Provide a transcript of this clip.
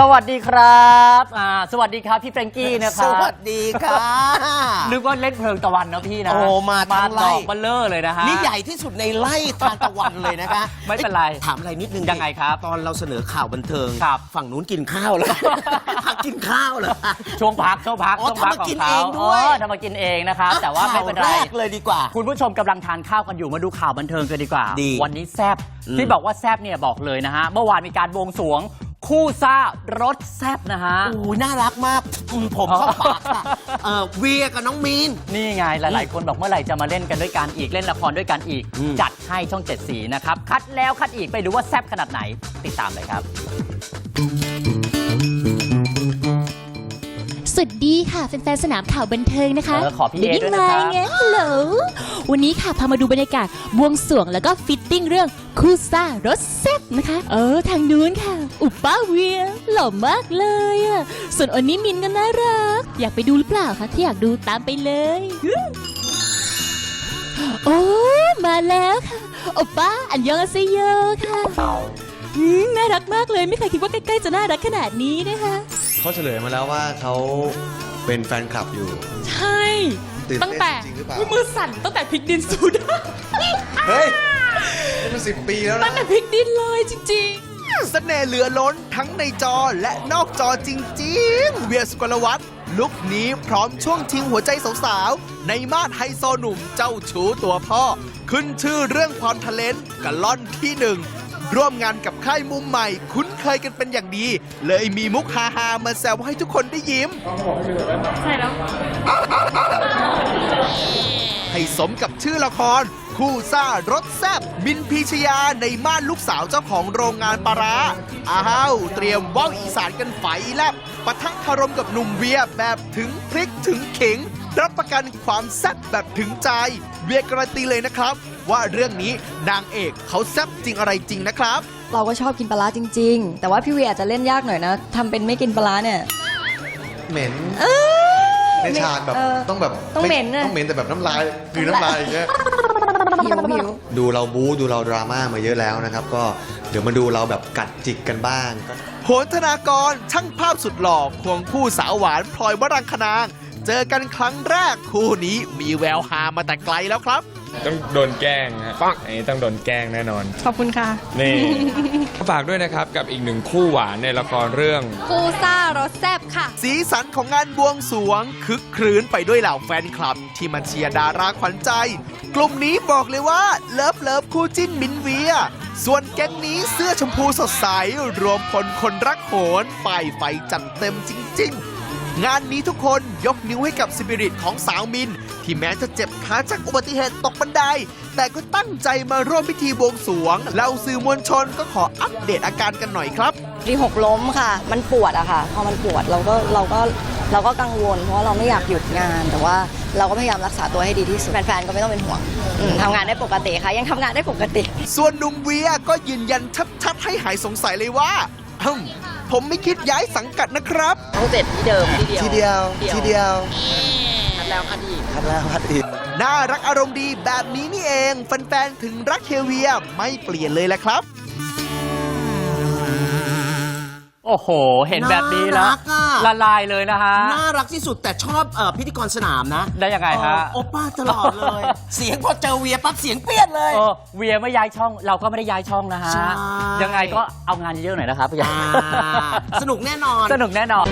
สวัสดีครับอ่าสวัสดีครับพี่แฟรงกี้นะคสรับวัสดีค่ะ นึกว่าเล่นเพลิงตะวันนะพี่นะโอ้มาทั้งไร่ ดอกเบลเลอร์เลยนะฮะ นี่ใหญ่ที่สุดในไล่ทานตะวันเลยนะคะไม่เป็นไรอ้ยถามอะไรนิดนึงยังไงครับตอนเราเสนอข่าวบันเทิง ครับ ฝั่งนู้นกินข้าวแล้วพักกินข้าวเหรอ ช่วงพักช่วงพักอ๋อช่วงพัทำมากินเองด้วย ทำมากินเองนะครับ แต่ว่าไม่เป็นไรข่แรกเลยดีกว่า คุณผู้ชมกำลังทานข้าวกันอยู่มาดูข่าวบันเทิงกันดีกว่า ดีวันนี้แซบอืมที่บอกว่าแซบเนี่ยบอกเลยนะฮะ เมื่อวานมีการบวงสรวง คู่ซ่ารถแซบนะฮะ โอ้ยน่ารักมากอืมผมเข้าปากค่ะเออเวียกับน้องมีน นี่ไงหลาย ๆ คนบอกเมื่อไหร่จะมาเล่นกันด้วยกันอีกเล่นละครด้วยกันอีก อืม จัดให้ช่องเจ็ดสีนะครับ คัดแล้วคัดอีกไปดูว่าแซบขนาดไหนติดตามเลยครับ สวัสดีค่ะแฟนๆสนามข่าวบันเทิงนะคะเออขอพี่เอบิ๊กด้วยไมนะครับ ไงฮัลโหลวันนี้ค่ะพามาดูบรรยากาศบวงสรวงแล้วก็ฟิตติ้งเรื่องคู่ซ่ารถแซ่บนะคะ เออทางนู้นค่ะ อุปป้าเวียหล่อมากเลยอะส่วนอันนี้มินก็น่ารัก อยากไปดูหรือเปล่าคะถ้าอยากดูตามไปเลยโอ้มาแล้วค่ะโอป้าอันยองอาเซโยค่ะ อืมน่ารักมากเลยไม่เคยคิดว่าใกล้ ๆ จะน่ารักขนาดนี้นะคะ เขาเฉลยมาแล้วว่าเขาเป็นแฟนคลับอยู่ ใช่ตื่นเต้นตั้งแต่จริงหรือเปล่า อุ๊ยมือสั่นตั้งแต่พลิกดินสูดาเฮ้ยนี่มันสิบปีแล้วตั้นะ งแต่พลิกดินเลยจริงเสน่ห์เหลือล้นทั้งในจอและนอกจอจริงๆ เวียสุกลวัฒน์ลุคนี้พร้อมช่วงชิงหัวใจสาวๆ ในมาดไฮโซหนุ่มเจ้าชู้ตัวพ่อ ขึ้นชื่อเรื่องความทะเลนกะล่อนที่หนึ่ง ร่วมงานกับค่ายมุมใหม่ คุ้นเคยกันเป็นอย่างดี เลยมีมุกฮาๆมาแซวให้ทุกคนได้ยิ้มๆใช่แล้ว ให้สมกับชื่อละคร คู่ซ่ารถแซบมินพีชยาในม่านลูกสาวเจ้าของโรงงานปลาร้าอ้าวเตรียมว่าวอีสานกันไฟแลบปะทะคารมกับหนุ่มเวียแบบถึงพริกถึงเข็งรับประกันความแซ่บแบบถึงใจ เวียการันตีเลยนะครับ ว่าเรื่องนี้นางเอกเขาแซ่บจริงอะไรจริงนะครับ เราก็ชอบกินปลาร้าจริง ๆ แต่ว่าพี่เวียอาจจะเล่นยากหน่อยนะทำเป็นไม่กินปลาร้าเนี่ย เหม็นในฉากแบบเออต้องแบบต้องเหม็นไน่ะ ต้องเหม็นแต่แบบน้ำลายคือน้ำลายอย่างเงี้ย หิวหิว ดูเราบู๊ดูเราดราม่ามาเยอะแล้วนะครับ ก็เดี๋ยวมาดูเราแบบกัดจิกกันบ้างก็โหนธนากรช่างภาพสุดหล่อควงคู่สาวหวานพลอยวรังคนาง เจอกันครั้งแรกคู่นี้มีแววฮามาแต่ไกลแล้วครับ ต้องโดนแกล้งฮะอันนี้ต้องโดนแกล้งแน่นอน ขอบคุณค่ะ นี่ ฝากด้วยนะครับกับอีกหนึ่งคู่หวานในละครเรื่องคู่ซ่ารถแซ่บค่ะ สีสันของงานบวงสรวง คึกครื้นไปด้วยเหล่าแฟนคลับ ที่มาเชียร์ดาราขวัญใจ กลุ่มนี้บอกเลยว่า เลิฟเลิฟคู่จิ้นมินเวีย ส่วนแก๊งนี้เสื้อชมพูสดใส รวมพลคนรักโหนป้ายไฟจัดเต็มจริง ๆ งานนี้ทุกคนยกนิ้วให้กับสปิริตของสาวมิน ที่แม้จะเจ็บขาจากอุบัติเหตุตกบันได แต่ก็ตั้งใจมาร่วมพิธีบวงสรวงเหล่าสื่อมวลชนก็ขออัปเดตอาการกันหน่อยครับที่หกล้มค่ะ มันปวดอะค่ะ พอมันปวดเราก็เราก็เราก็กังวล เพราะว่าเราไม่อยากหยุดงาน แต่ว่าเราก็พยายามรักษาตัวให้ดีที่สุด แฟนๆ ก็ไม่ต้องเป็นห่วงอืมทำงานได้ปกติค่ะ ยังทำงานได้ปกติ ส่วนหนุ่มเวียก็ยืนยันชัดๆ ให้หายสงสัยเลยว่าฮึม ผมไม่คิดย้ายสังกัดนะครับต้องเสร็จที่เดิมที่เดียวทีเดียวทีเดียวคัดแล้วคัดอีกคัดแล้วคัดอีกน่ารักอารมณ์ดีแบบนี้นี่เองแฟนๆถึงรักเฮเวียไม่เปลี่ยนเลยแหละครับ โอ้โห เห็นแบบนี้แล้ว น่ารักอะ ละลายเลยนะฮะ น่ารักที่สุดแต่ชอบเอ่อพิธีกรสนามนะได้ยังไงฮะ เออโอป้าตลอดเลย เสียงพอเจอเวียปั๊บเสียงเปลี่ยนเลย เออเวียไม่ย้ายช่องเราก็ไม่ได้ย้ายช่องนะฮะ ใช่ ยังไงก็เอางานเยอะๆหน่อยนะครับ อ่าสนุกแน่นอน สนุกแน่นอน